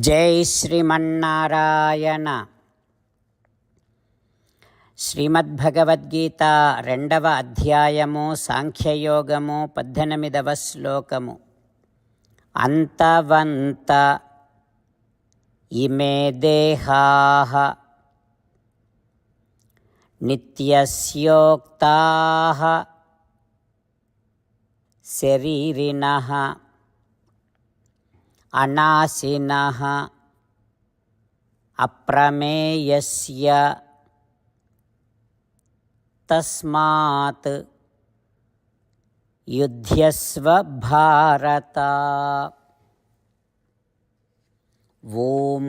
జై శ్రీమన్నారాయణ. శ్రీమద్భగవద్గీత రెండవ అధ్యాయము సాంఖ్యయోగము పద్దెనిమిదవ శ్లోకము. అంతవంత ఇమే దేహా నిత్యస్యోక్తా శరీరిణ అనాశినः అప్రమేయస్య తస్మాత్ యుధ్యస్వ భారత. ఓం.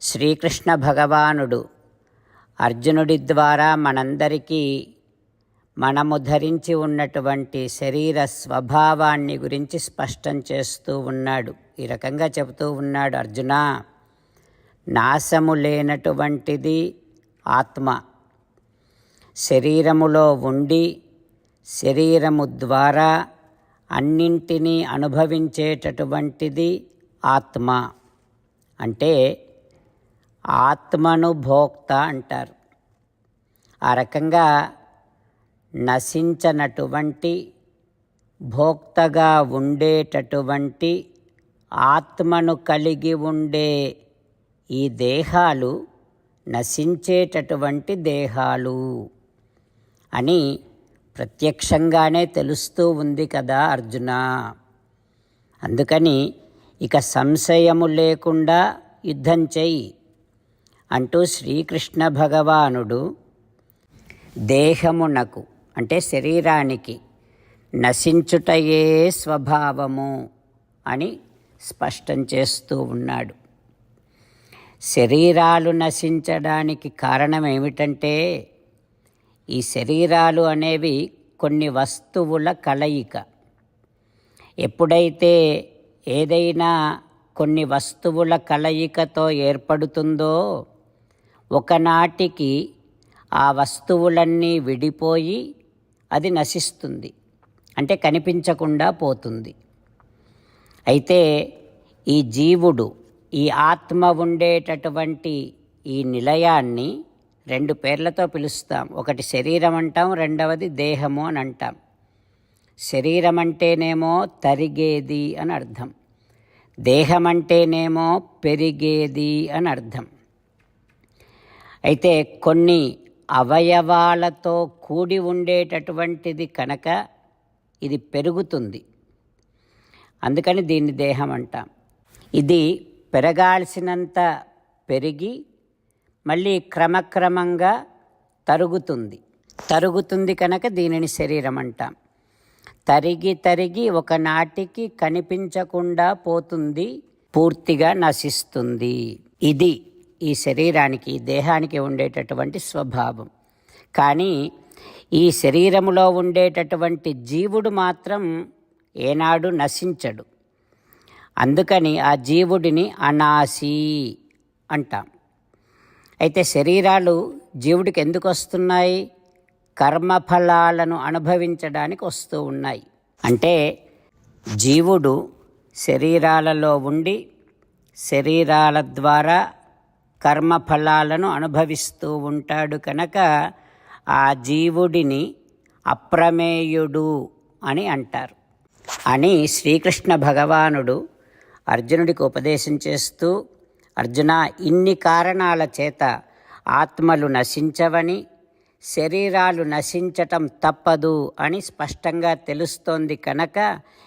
శ్రీకృష్ణ భగవానుడు అర్జునుడి ద్వారా మనందరికీ మనము ధరించి ఉన్నటువంటి శరీర స్వభావాన్ని గురించి స్పష్టం చేస్తూ ఉన్నాడు. ఈ రకంగా చెబుతూ ఉన్నాడు అర్జున నాశము లేనటువంటిది ఆత్మ. శరీరములో ఉండి శరీరము ద్వారా అన్నింటినీ అనుభవించేటటువంటిది ఆత్మ. అంటే ఆత్మను భోక్త అంటారు. ఆ రకంగా నశించనటువంటి భోక్తగా ఉండేటటువంటి ఆత్మను కలిగి ఉండే ఈ దేహాలు నశించేటటువంటి దేహాలు అని ప్రత్యక్షంగానే తెలుస్తూ ఉంది కదా అర్జున. అందుకని ఇక సంశయము లేకుండా యుద్ధం చెయ్యి అంటూ శ్రీకృష్ణ భగవానుడు దేహమునకు అంటే శరీరానికి నశించుటయే స్వభావము అని స్పష్టం చేస్తూ ఉన్నాడు. శరీరాలు నశించడానికి కారణం ఏమిటంటే ఈ శరీరాలు అనేవి కొన్ని వస్తువుల కలయిక. ఎప్పుడైతే ఏదైనా కొన్ని వస్తువుల కలయికతో ఏర్పడుతుందో ఒకనాటికి ఆ వస్తువులన్నీ విడిపోయి అది నశిస్తుంది. అంటే కనిపించకుండా పోతుంది. అయితే ఈ జీవుడు ఈ ఆత్మ ఉండేటటువంటి ఈ నిలయాన్ని రెండు పేర్లతో పిలుస్తాం. ఒకటి శరీరం అంటాం రెండవది దేహము అని అంటాం. శరీరం అంటేనేమో తరిగేది అని అర్థం. దేహం అంటేనేమో పెరిగేది అని అర్థం. అయితే కొన్ని అవయవాలతో కూడి ఉండేటటువంటిది కనుక ఇది పెరుగుతుంది. అందుకని దీన్ని దేహం అంటాం. ఇది పెరగాల్సినంత పెరిగి మళ్ళీ క్రమక్రమంగా తరుగుతుంది. తరుగుతుంది కనుక దీనిని శరీరం అంటాం. తరిగి తరిగి ఒకనాటికి కనిపించకుండా పోతుంది పూర్తిగా నశిస్తుంది. ఇది ఈ శరీరానికి దేహానికి ఉండేటటువంటి స్వభావం. కానీ ఈ శరీరములో ఉండేటటువంటి జీవుడు మాత్రం ఏనాడు నశించడు. అందుకని ఆ జీవుడిని అనాసి అంటాం. అయితే శరీరాలు జీవుడికి ఎందుకు వస్తున్నాయి? కర్మఫలాలను అనుభవించడానికి వస్తూ ఉన్నాయి. అంటే జీవుడు శరీరాలలో ఉండి శరీరాల ద్వారా కర్మఫలాలను అనుభవిస్తూ ఉంటాడు కనుక ఆ జీవుడిని అప్రమేయుడు అని అంటారు. అని శ్రీకృష్ణ భగవానుడు అర్జునుడికి ఉపదేశం చేస్తూ అర్జున ఇన్ని కారణాల చేత ఆత్మలు నశించవని శరీరాలు నశించటం తప్పదు అని స్పష్టంగా తెలుస్తోంది కనుక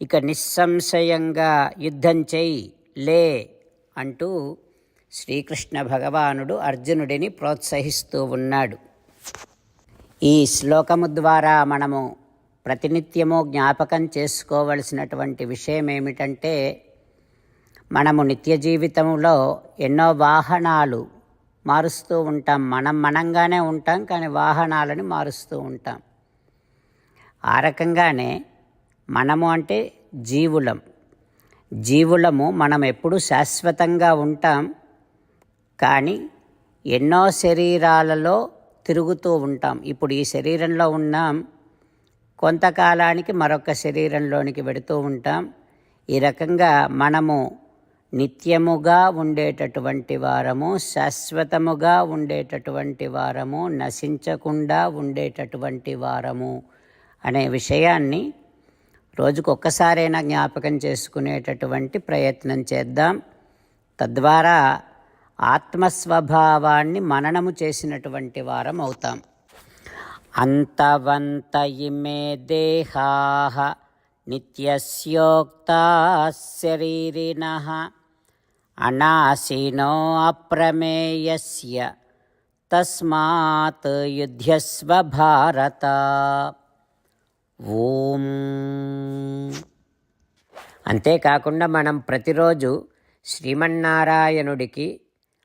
ఇక నిస్సంశయంగా యుద్ధం చేయి లే అంటూ శ్రీకృష్ణ భగవానుడు అర్జునుడిని ప్రోత్సహిస్తూ ఉన్నాడు. ఈ శ్లోకము ద్వారా మనము ప్రతినిత్యము జ్ఞాపకం చేసుకోవలసినటువంటి విషయం ఏమిటంటే మనము నిత్య జీవితంలో ఎన్నో వాహనాలు మారుస్తూ ఉంటాం. మనం మనంగానే ఉంటాం కానీ వాహనాలని మారుస్తూ ఉంటాం. ఆ రకంగానే మనము అంటే జీవులం. జీవులము మనం ఎప్పుడు శాశ్వతంగా ఉంటాం. కానీ ఎన్నో శరీరాలలో తిరుగుతూ ఉంటాం. ఇప్పుడు ఈ శరీరంలో ఉన్నాం. కొంతకాలానికి మరొక శరీరంలోనికి వెడుతూ ఉంటాం. ఈ రకంగా మనము నిత్యముగా ఉండేటటువంటి వారము శాశ్వతముగా ఉండేటటువంటి వారము నశించకుండా ఉండేటటువంటి వారము అనే విషయాన్ని రోజుకొక్కసారైనా జ్ఞాపకం చేసుకునేటటువంటి ప్రయత్నం చేద్దాం. తద్వారా ఆత్మస్వభావాన్ని మననము చేసినటువంటి వారం అవుతాం. అంతవంత ఇమే దేహా నిత్యస్యోక్తా శరీరిణ అనాశీనో అప్రమేయస్య తస్మాత్ యుధ్యస్వ భారత. ఓం. అంతేకాకుండా మనం ప్రతిరోజు శ్రీమన్నారాయణుడికి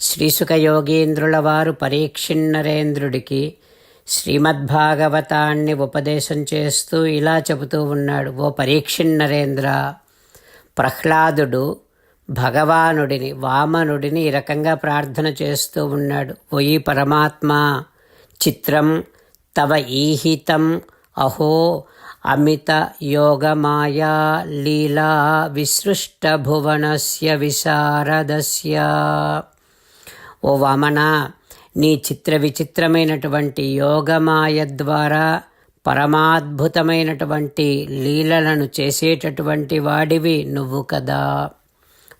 శ్రీసుక యోగీంద్రుల వారు పరీక్షిన్నరేంద్రుడికి శ్రీమద్భాగవతాన్ని ఉపదేశం చేస్తూ ఇలా చెబుతూ ఉన్నాడు. ఓ పరీక్షిన్నరేంద్ర ప్రహ్లాదుడు భగవానుడిని వామనుడిని ఈ రకంగా ప్రార్థన చేస్తూ ఉన్నాడు. ఓయి పరమాత్మ చిత్రం తవ ఈహితం అహో అమిత యోగమాయా లీలా విసృష్టభువనస్య విశారదస్య. ఓ వామన నీ చిత్ర విచిత్రమైనటువంటి యోగమాయ ద్వారా పరమాద్భుతమైనటువంటి లీలలను చేసేటటువంటి వాడివి నువ్వు కదా.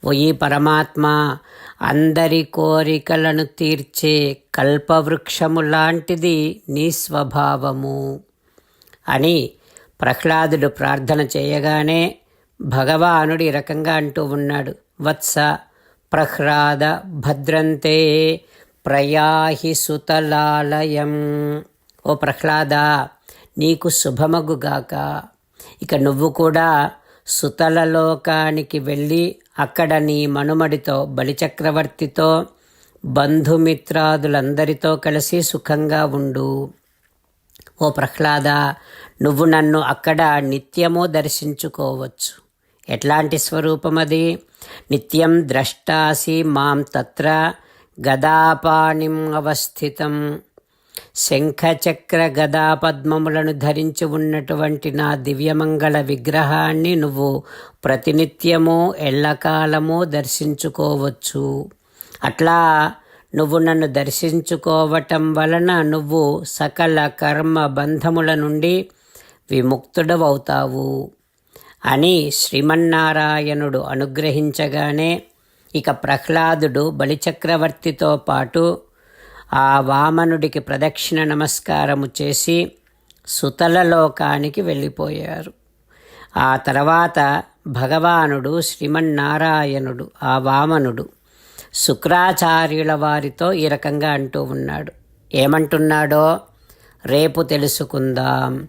ఓ ఈ పరమాత్మ అందరి కోరికలను తీర్చే కల్పవృక్షము లాంటిది నీ స్వభావము అని ప్రహ్లాదుడు ప్రార్థన చేయగానే భగవానుడు ఈ రకంగా అంటూ ఉన్నాడు. వత్స ప్రహ్లాద భద్రంతే ప్రయాహి సుతలాలయం. ఓ ప్రహ్లాద నీకు శుభమగుగాక ఇక నువ్వు కూడా సుతలలోకానికి వెళ్ళి అక్కడ నీ మనుమడితో బలిచక్రవర్తితో బంధుమిత్రాదులందరితో కలిసి సుఖంగా ఉండు. ఓ ప్రహ్లాద నువ్వు నన్ను అక్కడ నిత్యము దర్శించుకోవచ్చు. ఎట్లాంటి స్వరూపమది నిత్యం ద్రష్టాసి మాం తత్ర గదాపాణిం అవస్థితం. శంఖచక్ర గదా పద్మములను ధరించి ఉన్నటువంటి నా దివ్యమంగళ విగ్రహాన్ని నువ్వు ప్రతినిత్యము ఎల్లకాలము దర్శించుకోవచ్చు. అట్లా నువ్వు నన్ను దర్శించుకోవటం వలన నువ్వు సకల కర్మ బంధముల నుండి విముక్తుడవవుతావు. అని శ్రీమన్నారాయణుడు అనుగ్రహించగానే ఇక ప్రహ్లాదుడు బలిచక్రవర్తితో పాటు ఆ వామనుడికి ప్రదక్షిణ నమస్కారము చేసి సుతల లోకానికి వెళ్ళిపోయారు. ఆ తర్వాత భగవానుడు శ్రీమన్నారాయణుడు ఆ వామనుడు శుక్రాచార్యుల వారితో ఈ రకంగా అంటూ ఉన్నాడు. ఏమంటున్నాడో రేపు తెలుసుకుందాం.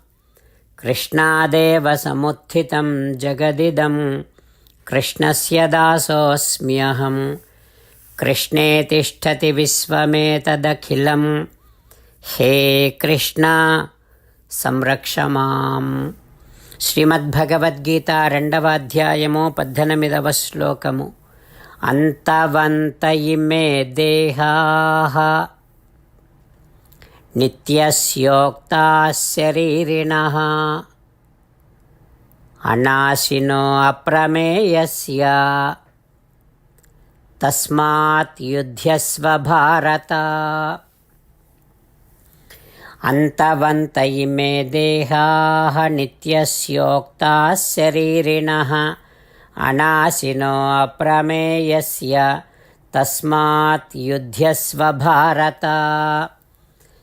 నమ కృష్ణాదేవ సముత్థితం జగదిదం కృష్ణస్య దాసోऽస్మ్యహం కృష్ణే తిష్టతి విశ్వమేతదఖిలం హే కృష్ణ సంరక్షమాం శ్రీమద్భగవద్గీత రెండవ అధ్యాయము పద్దెనిమిదవ శ్లోకము. అంతవంత ఇమే దేహా. నిత్యస్యోక్తా శరీరిణ అనాశినో అప్రమేయస్య తస్మాత్ యుధ్యస్వ భారత అంతవంత ఇమే దేహా నిత్యస్యోక్తా శరీరిణ అనాశినో అప్రమేయస్య తస్మాత్ యుధ్యస్వ భారత